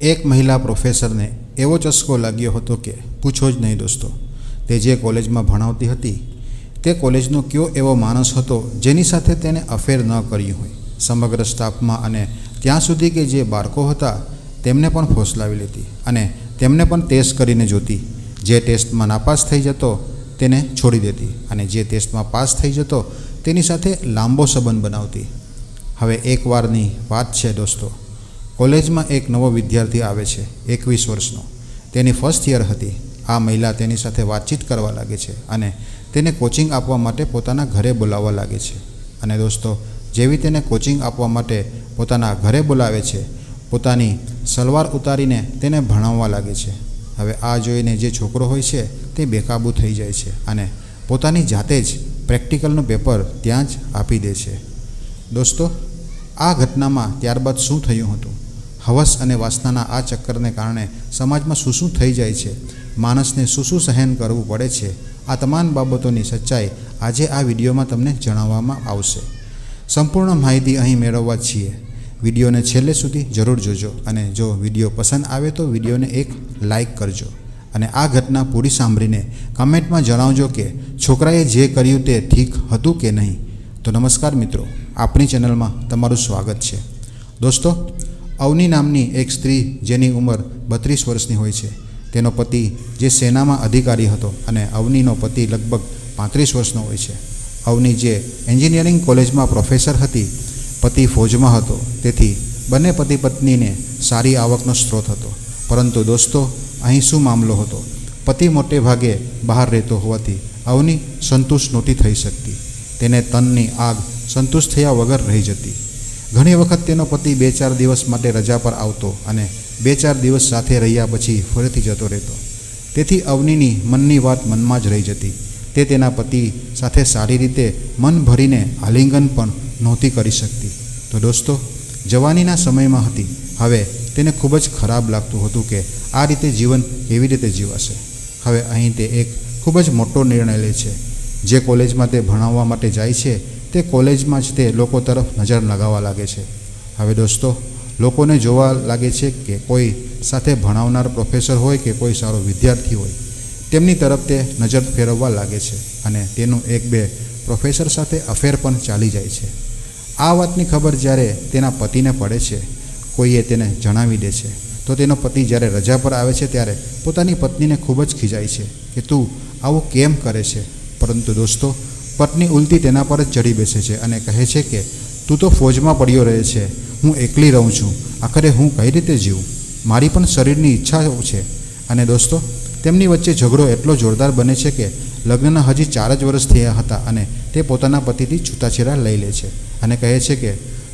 એક મહિલા પ્રોફેસરને એવો ચસ્કો લાગ્યો હતો કે પૂછો જ નહીં દોસ્તો. તે જે કોલેજમાં ભણાવતી હતી, તે કોલેજનો કયો એવો માણસ હતો જેની સાથે તેને અફેર ન કર્યું હોય. સમગ્ર સ્ટાફમાં અને ત્યાં સુધી કે જે બાળકો હતા, તેમને પણ ફોસલાવી લેતી અને તેમને પણ ટેસ્ટ કરીને જોતી. જે ટેસ્ટમાં નાપાસ થઈ જતો, તેને છોડી દેતી અને જે ટેસ્ટમાં પાસ થઈ જતો, તેની સાથે લાંબો સંબંધ બનાવતી. હવે એકવારની વાત છે દોસ્તો. કોલેજમાં એક નવો વિદ્યાર્થી આવે છે, એકવીસ વર્ષનો. તેની ફર્સ્ટ યર હતી. આ મહિલા તેની સાથે વાતચીત કરવા લાગે છે અને તેને કોચિંગ આપવા માટે પોતાના ઘરે બોલાવવા લાગે છે. અને દોસ્તો, જેવી તેને કોચિંગ આપવા માટે પોતાના ઘરે બોલાવે છે, પોતાની સલવાર ઉતારીને તેને ભણાવવા લાગે છે. હવે આ જોઈને જે છોકરો હોય છે, તે બેકાબૂ થઈ જાય છે અને પોતાની જાતે જ પ્રેક્ટિકલનું પેપર ત્યાં જ આપી દે છે. દોસ્તો, આ ઘટનામાં ત્યારબાદ શું થયું હતું? હવસ અને વાસનાના આ ચક્કરને કારણે સમાજમાં શું શું થઈ જાય છે. માણસને શું શું સહન કરવું પડે છે. આ તમામ બાબતોની સચ્ચાઈ આજે આ વિડીયોમાં તમને જણાવવામાં આવશે. સંપૂર્ણ માહિતી અહીં મેળવવા છીએ. વિડીયોને છેલ્લે સુધી જરૂર જોજો અને જો વીડિયો પસંદ આવે તો વિડીયોને એક લાઈક કરજો. અને આ ઘટના પૂરી સાંભળીને કમેન્ટમાં જણાવજો કે છોકરાએ જે કર્યું તે ઠીક હતું કે નહીં. તો નમસ્કાર મિત્રો, આપણી ચેનલમાં તમારું સ્વાગત છે. દોસ્તો અવની નામની એક સ્ત્રી જેની ઉંમર બત્રીસ વર્ષની હોય છે. તેનો પતિ જે સેનામાં અધિકારી હતો અને અવનીનો પતિ લગભગ પાંત્રીસ વર્ષનો હોય છે. અવની જે એન્જિનિયરિંગ કોલેજમાં પ્રોફેસર હતી, પતિ ફૌજમાં હતો. તેથી બંને પતિ પત્નીને સારી આવકનો સ્ત્રોત હતો. પરંતુ દોસ્તો, અહીં શું મામલો હતો? પતિ મોટે ભાગે બહાર રહેતો હોવાથી અવની સંતુષ્ટ નહોતી થઈ શકતી. તેને તનની આગ સંતુષ્ટ થયા વગર રહી જતી. ઘણી વખત તેનો પતિ બે ચાર દિવસ માટે રજા પર આવતો અને બે ચાર દિવસ સાથે રહ્યા પછી ફરીથી જતો રહેતો. તેથી અવનીની મનની વાત મનમાં જ રહી જતી. તે તેના પતિ સાથે સારી રીતે મન ભરીને આલિંગન પણ નહોતી કરી શકતી. તો દોસ્તો, જવાનીના સમયમાં હતી. હવે તેને ખૂબ જ ખરાબ લાગતું હતું કે આ રીતે જીવન કેવી રીતે જીવાશે. હવે અહીં તે એક ખૂબ જ મોટો નિર્ણય લે છે. જે કોલેજમાં તે ભણાવવા માટે જાય છે તે કોલેજમાં જ તે લોકો તરફ નજર લગાવવા લાગે છે. હવે દોસ્તો, લોકોને જોવા લાગે છે કે કોઈ સાથે ભણાવનાર પ્રોફેસર હોય કે કોઈ સારો વિદ્યાર્થી હોય, તેમની તરફ તે નજર ફેરવવા લાગે છે અને તેનું એક બે પ્રોફેસર સાથે અફેર પણ ચાલી જાય છે. આ વાતની ખબર જ્યારે તેના પતિને પડે છે, કોઈએ તેને જણાવી દે છે, તો તેનો પતિ જ્યારે રજા પર આવે છે ત્યારે પોતાની પત્નીને ખૂબ જ ખીજાય છે કે તું આવું કેમ કરે છે? પરંતુ દોસ્તો પત્ની ઉલટી તેના પર જ ચડી બેસે છે અને કહે છે કે, તું તો ફોજમાં પડ્યો રહે છે. હું એકલી રહું છું. આખરે હું કઈ રીતે જીવું? મારી પણ શરીરની ઈચ્છાઓ છે. અને દોસ્તો, તેમની વચ્ચે ઝઘડો એટલો જોરદાર બને છે કે લગ્નના હજી ચાર જ વર્ષ થયા હતા અને તે પોતાના પતિથી છૂટાછેડા લઈ લે છે અને કહે છે કે,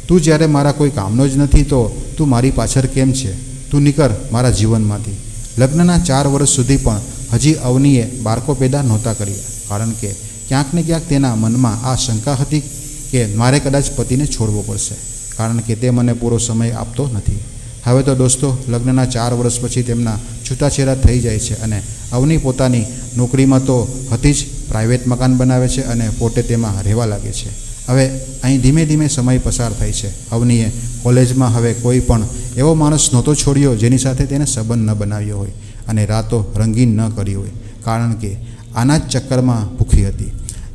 તું જ્યારે મારા કોઈ કામનો જ નથી તો તું મારી પાછળ કેમ છે? તું નીકળ મારા જીવનમાંથી. લગ્નના ચાર વર્ષ સુધી પણ હજી અવનીએ બાળકો પેદા નહોતા કર્યા, કારણ કે ક્યાંક ને ક્યાંક તેના મનમાં આ શંકા હતી કે મારે કદાચ પતિને છોડવો પડશે, કારણ કે તે મને પૂરો સમય આપતો નથી. હવે તો દોસ્તો, લગ્નના ચાર વર્ષ પછી તેમના છૂટાછેડા થઈ જાય છે અને અવની પોતાની નોકરીમાં તો હતી જ પ્રાઇવેટ મકાન બનાવે છે અને પોતે તેમાં રહેવા લાગે છે. હવે અહીં ધીમે ધીમે સમય પસાર થાય છે. અવનીએ કોલેજમાં હવે કોઈ પણ એવો માણસ નહોતો છોડ્યો જેની સાથે તેને સંબંધ ન બનાવ્યો હોય અને રાતો રંગીન ન કરી હોય, કારણ કે આના જ ચક્કરમાં ભૂખી હતી.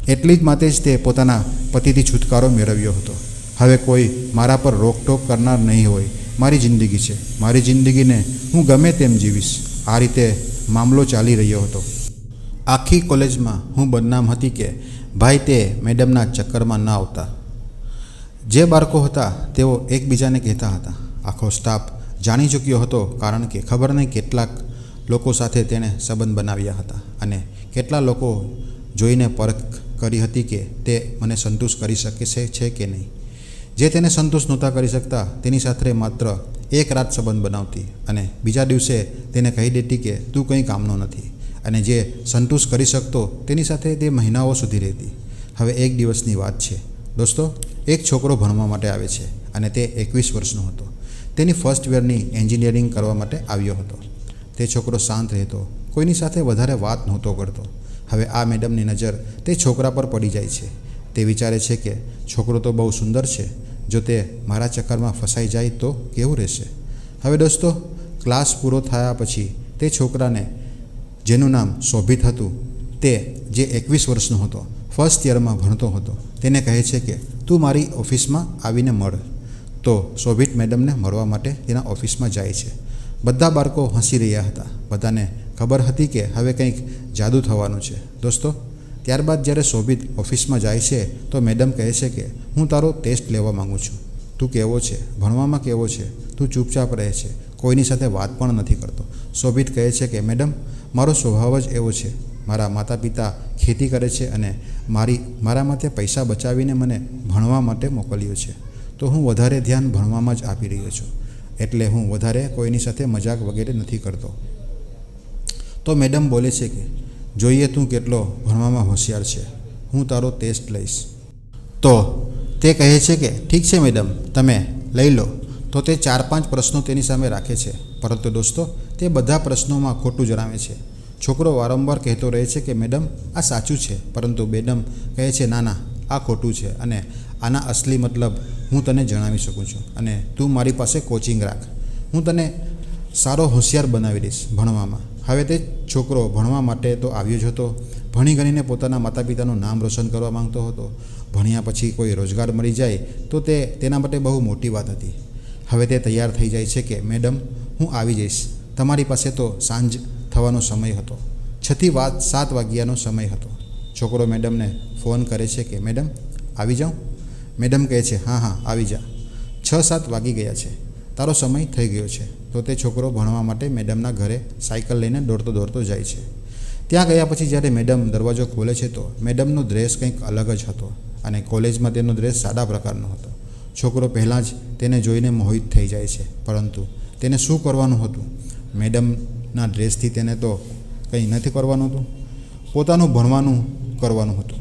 એટલી જ માટે જ તે પોતાના પતિથી છુટકારો મેળવ્યો હતો. હવે કોઈ મારા પર રોકટોક કરનાર નહીં હોય. મારી જિંદગી છે. મારી જિંદગીને હું ગમે તેમ જીવીશ. આ રીતે મામલો ચાલી રહ્યો હતો. આખી કોલેજમાં હું બદનામ હતી કે, ભાઈ, તે મેડમના ચક્કરમાં ન આવતા. જે બાળકો હતા, તેઓ એકબીજાને કહેતા હતા. આખો સ્ટાફ જાણી ચૂક્યો હતો કારણ કે ખબર નહીં કેટલાક લોકો સાથે તેણે સંબંધ બનાવ્યા હતા અને કેટલા લોકો જોઈને પરખ કરી હતી કે તે મને સંતુષ્ટ કરી શકે છે કે નહીં? જે તેને સંતુષ્ટ નહોતા કરી શકતા, તેની સાથે માત્ર એક રાત સંબંધ બનાવતી અને બીજા દિવસે તેને કહી દેતી કે, તું કંઈ કામનો નથી. અને જે સંતુષ્ટ કરી શકતો, તેની સાથે તે મહિનાઓ સુધી રહેતી. હવે એક દિવસની વાત છે. દોસ્તો, એક છોકરો ભણવા માટે આવે છે અને તે એકવીસ વર્ષનો હતો. તેની ફર્સ્ટ યરની એન્જિનિયરિંગ કરવા માટે આવ્યો હતો. તે છોકરો શાંત રહેતો કોઈની સાથે વધારે વાત નહોતો કરતો. હવે આ મેડમની નજર તે છોકરા પર પડી જાય છે. તે વિચારે છે કે છોકરો તો બહુ સુંદર છે. જો તે મારા ચક્કરમાં ફસાઈ જાય તો કેવું રહેશે? હવે દોસ્તો, ક્લાસ પૂરો થયા પછી તે છોકરાને, જેનું નામ શોભિત હતું, તે જે એકવીસ વર્ષનો હતો, ફર્સ્ટ યરમાં ભણતો હતો, તેને કહે છે કે, તું મારી ઓફિસમાં આવીને મળ. તો શોભિત મેડમને મળવા માટે તેના ઓફિસમાં જાય છે. બધા બાળકો હસી રહ્યા હતા. બધાને ખબર હતી કે હવે કંઈક જાદુ થવાનું છે. દોસ્તો, ત્યારબાદ જ્યારે શોભિત ઓફિસમાં જાય છે, તો મેડમ કહે છે કે, હું તારો ટેસ્ટ લેવા માગું છું. તું કેવો છે? ભણવામાં કેવો છે? તું ચૂપચાપ રહે છે. કોઈની સાથે વાત પણ નથી કરતો. શોભિત કહે છે કે, મેડમ, મારો સ્વભાવ જ એવો છે. મારા માતા પિતા ખેતી કરે છે અને મારી, મારા માટે પૈસા બચાવીને મને ભણવા માટે મોકલ્યો છે. તો હું વધારે ધ્યાન ભણવામાં જ આપી રહ્યો છું. એટલે હું વધારે કોઈની સાથે મજાક વગેરે નથી કરતો. તો મેડમ બોલે છે કે, જોઈએ તું કેટલો ભણવામાં હોશિયાર છે. હું તારો ટેસ્ટ લઈશ. તો તે કહે છે કે, ઠીક છે મેડમ, તમે લઈ લો. તો તે ચાર પાંચ પ્રશ્નો તેની સામે રાખે છે. પરંતુ દોસ્તો, તે બધા પ્રશ્નોમાં ખોટું જણાવે છે. છોકરો વારંવાર કહેતો રહે છે કે, મેડમ, આ સાચું છે. પરંતુ મેડમ કહે છે, ના ના, આ ખોટું છે અને આના અસલી મતલબ હું તને જણાવી શકું છું અને તું મારી પાસે કોચિંગ રાખ. હું તને સારો હોશિયાર બનાવી દઈશ ભણવામાં. હવે તે છોકરો ભણવા માટે તો આવ્યો જ હતો. ભણી ગણીને પોતાના માતા પિતાનું નામ રોશન કરવા માંગતો હતો. ભણ્યા પછી કોઈ રોજગાર મળી જાય તો તે તેના માટે બહુ મોટી વાત હતી. હવે તે તૈયાર થઈ જાય છે કે, મેડમ, હું આવી જઈશ. તમારી પાસે તો સાંજ થવાનો સમય હતો. છથી વાત સાત વાગ્યાનો સમય હતો. છોકરો મેડમને ફોન કરે છે કે, મેડમ, આવી જાઉં? મેડમ કહે છે, હા હા, આવી જા. છ સાત વાગી ગયા છે. તારો સમય થઈ ગયો છે. તો તે છોકરો ભણવા માટે મેડમના ઘરે સાયકલ લઈને દોડતો દોડતો જાય છે. ત્યાં ગયા પછી જ્યારે મેડમ દરવાજો ખોલે છે તો મેડમનો ડ્રેસ કંઈક અલગ જ હતો અને કોલેજમાં તેનો ડ્રેસ સાદા પ્રકારનો હતો. છોકરો પહેલાં જ તેને જોઈને મોહિત થઈ જાય છે, પરંતુ તેને શું કરવાનું હતું? મેડમના ડ્રેસથી તેને તો કંઈ નથી કરવાનું હતું? પોતાનું ભણવાનું કરવાનું હતું.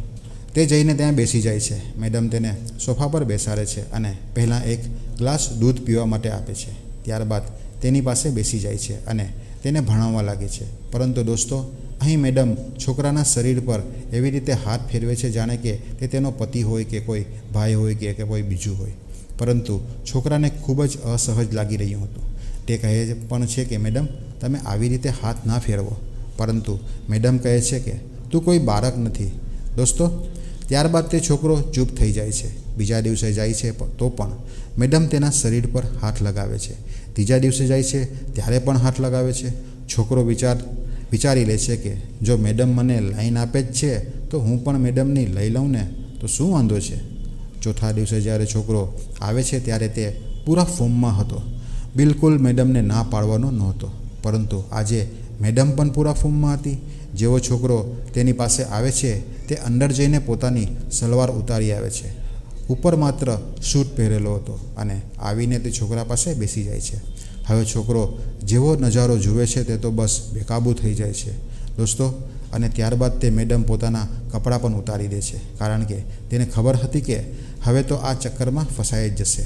તે જઈને ત્યાં બેસી જાય છે. મેડમ તેને સોફા પર બેસાડે છે અને પહેલાં એક ગ્લાસ દૂધ પીવા માટે આપે છે. ત્યારબાદ તેની પાસે બેસી જાય છે અને તેને ભણાવવા લાગે છે. પરંતુ દોસ્તો, અહીં મેડમ છોકરાના શરીર પર એવી રીતે હાથ ફેરવે છે જાણે કે તે તેનો પતિ હોય કે કોઈ ભાઈ હોય કે કોઈ બીજું હોય. પરંતુ છોકરાને ખૂબ જ અસહજ લાગી રહ્યું હતું. તે કહે પણ છે કે, મેડમ, તમે આવી રીતે હાથ ના ફેરવો. પરંતુ મેડમ કહે છે કે, તું કોઈ બાળક નથી. દોસ્તો, ત્યારબાદ તે છોકરો ચૂપ થઈ જાય છે. બીજા દિવસે જાય છે તો પણ મેડમ તેના શરીર પર હાથ લગાવે છે. ત્રીજા દિવસે જાય છે, ત્યારે પણ હાથ લગાવે છે. છોકરો વિચાર, વિચારી લે છે કે જો મેડમ મને લાઈન આપે જ છે, તો હું પણ મેડમની લઈ લઉં ને, તો શું વાંધો છે? ચોથા દિવસે જ્યારે છોકરો આવે છે, ત્યારે તે પૂરા ફોર્મમાં હતો. બિલકુલ મેડમને ના પાડવાનો નહોતો. પરંતુ આજે મેડમ પણ પૂરા ફોર્મમાં હતી. જેવો છોકરો તેની પાસે આવે છે, તે અંદર જઈને પોતાની સલવાર ઉતારી આવે છે. ઉપર માત્ર શૂટ પહેરેલો હતો અને આવીને તે છોકરા પાસે બેસી જાય છે. હવે છોકરો જેવો નજારો જુએ છે તે તો બસ બેકાબૂ થઈ જાય છે. દોસ્તો, અને ત્યારબાદ તે મેડમ પોતાના કપડાં પણ ઉતારી દે છે. કારણ કે તેને ખબર હતી કે હવે તો આ ચક્કરમાં ફસાઈ જ જશે.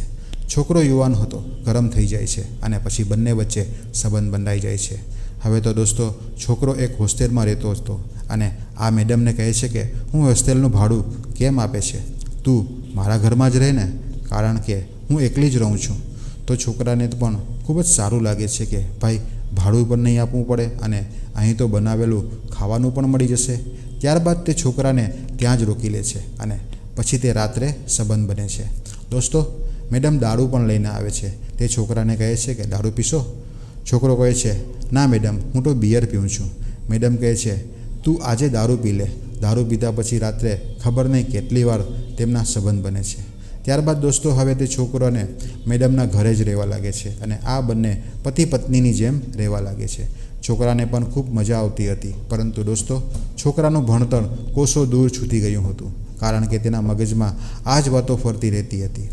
છોકરો યુવાન હતો, ગરમ થઈ જાય છે અને પછી બંને વચ્ચે સંબંધ બંધાઈ જાય છે. હવે તો દોસ્તો, છોકરો એક હોસ્ટેલમાં રહેતો હતો અને આ મેડમને કહે છે કે, હું હોસ્ટેલનું ભાડું કેમ આપે છે? તું મારા ઘરમાં જ રહે ને કારણ કે હું એકલી જ રહું છું. તો છોકરાને પણ ખૂબ જ સારું લાગે છે કે, ભાઈ, ભાડું પણ નહીં આપવું પડે અને અહીં તો બનાવેલું ખાવાનું પણ મળી જશે. ત્યારબાદ તે છોકરાને ત્યાં જ રોકી લે છે અને પછી તે રાત્રે સંબંધ બને છે. દોસ્તો, મેડમ દારૂ પણ લઈને આવે છે. તે છોકરાને કહે છે કે, દારૂ પીશો? છોકરો કહે છે, ના મેડમ, હું તો બિયર પીઉં છું. મેડમ કહે છે, તું આજે દારૂ પી લે દારૂ પીધા પછી રાત્રે ખબર નહીં કેટલી વાર તેમના સંબંધ બને છે. ત્યારબાદ દોસ્તો, હવે તે છોકરોને મેડમના ઘરે જ રહેવા લાગે છે અને આ બંને પતિ પત્નીની જેમ રહેવા લાગે છે. છોકરાને પણ ખૂબ મજા આવતી હતી, પરંતુ દોસ્તો, છોકરાનું ભણતર કોસો દૂર છૂટી ગયું હતું, કારણ કે તેના મગજમાં આ જ વાતો ફરતી રહેતી હતી.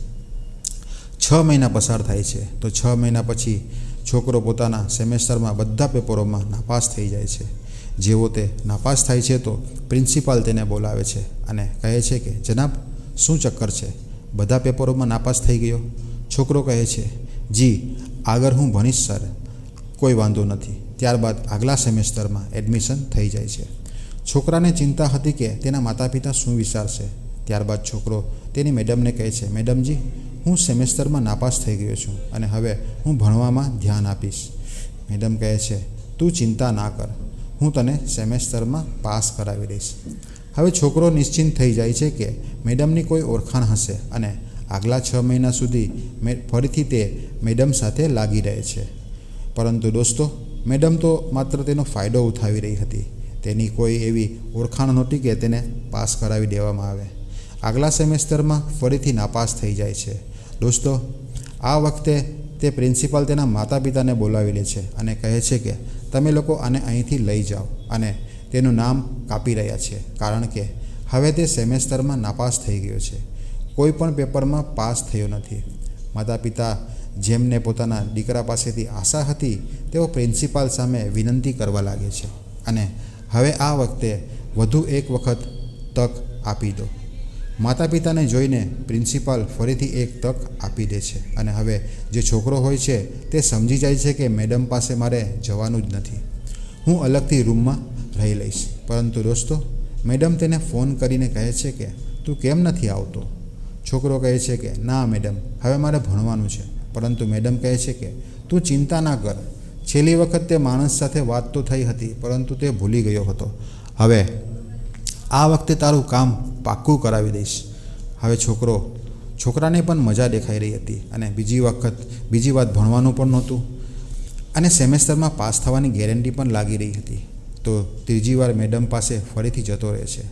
છ મહિના પસાર થાય છે, તો છ મહિના પછી છોકરો પોતાના સેમેસ્ટરમાં બધા પેપરોમાં નાપાસ થઈ જાય છે. જેવો તે નાપાસ થાય છે તો પ્રિન્સિપાલ તેને બોલાવે છે અને કહે છે કે, જનાબ, શું ચક્કર છે? બધા પેપરોમાં નાપાસ થઈ ગયો? છોકરો કહે છે, જી, આગળ હું ભણીશ, સર. કોઈ વાંધો નથી. ત્યારબાદ આગલા સેમેસ્ટરમાં એડમિશન થઈ જાય છે. છોકરાને ચિંતા હતી કે તેના માતા પિતા શું વિચારશે. ત્યારબાદ છોકરો તેની મેડમને કહે છે, મેડમજી, હું સેમેસ્ટરમાં નાપાસ થઈ ગયો છું અને હવે હું ભણવામાં ધ્યાન આપીશ. મેડમ કહે છે, તું ચિંતા ના કર. હું તને સેમેસ્ટરમાં પાસ કરાવી દઈશ. હવે છોકરો નિશ્ચિંત થઈ જાય છે કે મેડમની કોઈ ઓળખાણ હશે અને આગલા છ મહિના સુધી મે ફરીથી તે મેડમ સાથે લાગી રહે છે. પરંતુ દોસ્તો, મેડમ તો માત્ર તેનો ફાયદો ઉઠાવી રહી હતી. તેની કોઈ એવી ઓળખાણ નહોતી કે તેને પાસ કરાવી દેવામાં આવે. આગલા સેમેસ્ટરમાં ફરીથી નાપાસ થઈ જાય છે. દોસ્તો, આ વખતે તે પ્રિન્સિપાલ તેના માતા પિતાને બોલાવી લે છે અને કહે છે કે તમે લોકો આને અહીંથી લઈ જાઓ અને તેનું નામ કાપી રહ્યા છે. કારણ કે હવે તે સેમેસ્ટરમાં નાપાસ થઈ ગયો છે. કોઈ પણ પેપરમાં પાસ થયો નથી. માતા પિતા જેમને પોતાના દીકરા પાસેથી આશા હતી, તેઓ પ્રિન્સિપાલ સામે વિનંતી કરવા લાગે છે. અને હવે આ વખતે વધુ એક વખત તક આપી દો. માતા પિતાને જોઈને પ્રિન્સિપાલ ફરીથી એક તક આપી દે છે અને હવે જે છોકરો હોય છે તે સમજી જાય છે કે મેડમ પાસે મારે જવાનું જ નથી. હું અલગથી રૂમમાં રહી લઈશ. પરંતુ દોસ્તો, મેડમ તેને ફોન કરીને કહે છે કે, તું કેમ નથી આવતો? છોકરો કહે છે કે, ના મેડમ, હવે મારે ભણવાનું છે. પરંતુ મેડમ કહે છે કે, તું ચિંતા ના કર. છેલ્લી વખત તે માણસ સાથે વાત તો થઈ હતી, પરંતુ તે ભૂલી ગયો હતો. હવે આ વખતે તારું કામ પાક્કું કરાવી દઈશ. હવે છોકરો, છોકરાને પણ મજા દેખાઈ રહી હતી અને બીજી વખત, બીજી વાત ભણવાનું પણ નહોતું અને સેમેસ્ટરમાં પાસ થવાની ગેરંટી પણ લાગી રહી હતી. તો ત્રીજી વાર મેડમ પાસે ફરીથી જતો રહે છે.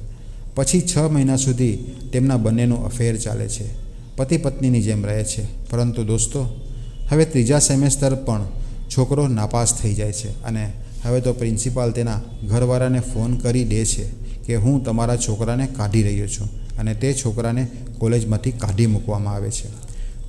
પછી છ મહિના સુધી તેમના બંનેનું અફેર ચાલે છે. પતિ પત્નીની જેમ રહે છે. પરંતુ દોસ્તો, હવે ત્રીજા સેમેસ્ટર પણ છોકરો નાપાસ થઈ જાય છે અને હવે તો પ્રિન્સિપાલ તેના ઘરવાળાને ફોન કરી દે છે. કે હું તમારા છોકરાને કાઢી રહ્યો છું અને તે છોકરાને કોલેજમાંથી કાઢી મૂકવામાં આવે છે.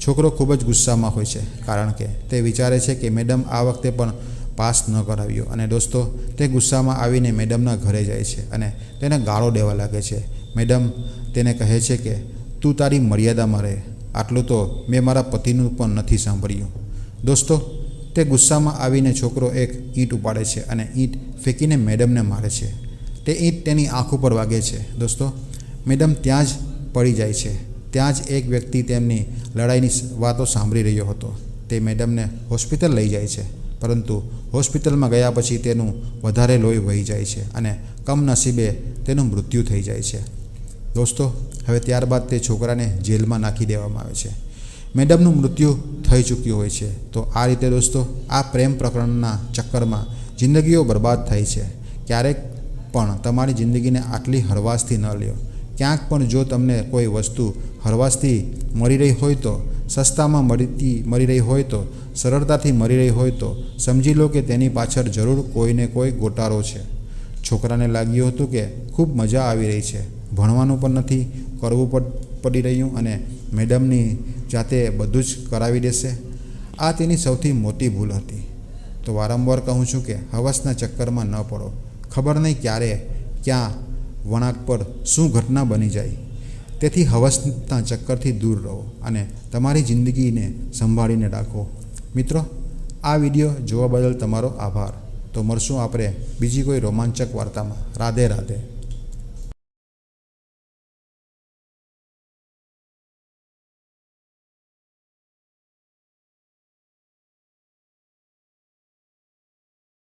છોકરો ખૂબ જ ગુસ્સામાં હોય છે, કારણ કે તે વિચારે છે કે મેડમ આ વખતે પણ પાસ ન કરાવ્યો અને દોસ્તો, તે ગુસ્સામાં આવીને મેડમના ઘરે જાય છે અને તેને ગાળો દેવા લાગે છે. મેડમ તેને કહે છે કે, તું તારી મર્યાદામાં રહે. આટલું તો મેં મારા પતિનું પણ નથી સાંભળ્યું. દોસ્તો, તે ગુસ્સામાં આવીને છોકરો એક ઈંટ ઉપાડે છે અને ઈંટ ફેંકીને મેડમને મારે છે. તે ઈંટ તેની આંખ ઉપર વાગે છે. દોસ્તો, મેડમ, ત્યાં જ પડી જાય છે. ત્યાં જ એક વ્યક્તિ તેમની લડાઈની વાતો સાંભળી રહ્યો હતો. તે મેડમને હોસ્પિટલ લઈ જાય છે, પરંતુ હોસ્પિટલમાં ગયા પછી તેનું વધારે લોહી વહી જાય છે અને કમનસીબે તેનું મૃત્યુ થઈ જાય છે. દોસ્તો, હવે ત્યારબાદ તે છોકરાને જેલમાં નાખી દેવામાં આવે છે. મેડમનું મૃત્યુ થઈ ચૂક્યું હોય છે. તો આ રીતે દોસ્તો, આ પ્રેમ પ્રકરણના ચક્કરમાં જિંદગીઓ બરબાદ થાય છે. ક્યારેક પણ તમારી જિંદગીને આટલી હળવાશથી ન લ્યો. ક્યાંક પણ જો તમને કોઈ વસ્તુ હળવાશથી મળી રહી હોય તો, સસ્તામાં મળતી, મળી રહી હોય તો, સરળતાથી મળી રહી હોય તો, સમજી લો કે તેની પાછળ જરૂર કોઈને કોઈ ગોટાળો છે. છોકરાને લાગ્યું હતું કે ખૂબ મજા આવી રહી છે. ભણવાનું પણ નથી, કરવું પડ રહ્યું અને મેડમની જાતે બધું જ કરાવી દેશે. આ તેની સૌથી મોટી ભૂલ હતી. તો વારંવાર કહું છું કે હવસના ચક્કરમાં ન પડો. ખબર નહીં ક્યારે, ક્યાં વળાંક પર શું ઘટના બની જાય. તેથી હવસના ચક્કરથી દૂર રહો અને તમારી જિંદગીને સંભાળીને રાખો. મિત્રો, આ વીડિયો જોવા બદલ તમારો આભાર. તો મળશું આપણે બીજી કોઈ રોમાંચક વાર્તામાં. રાધે રાધે.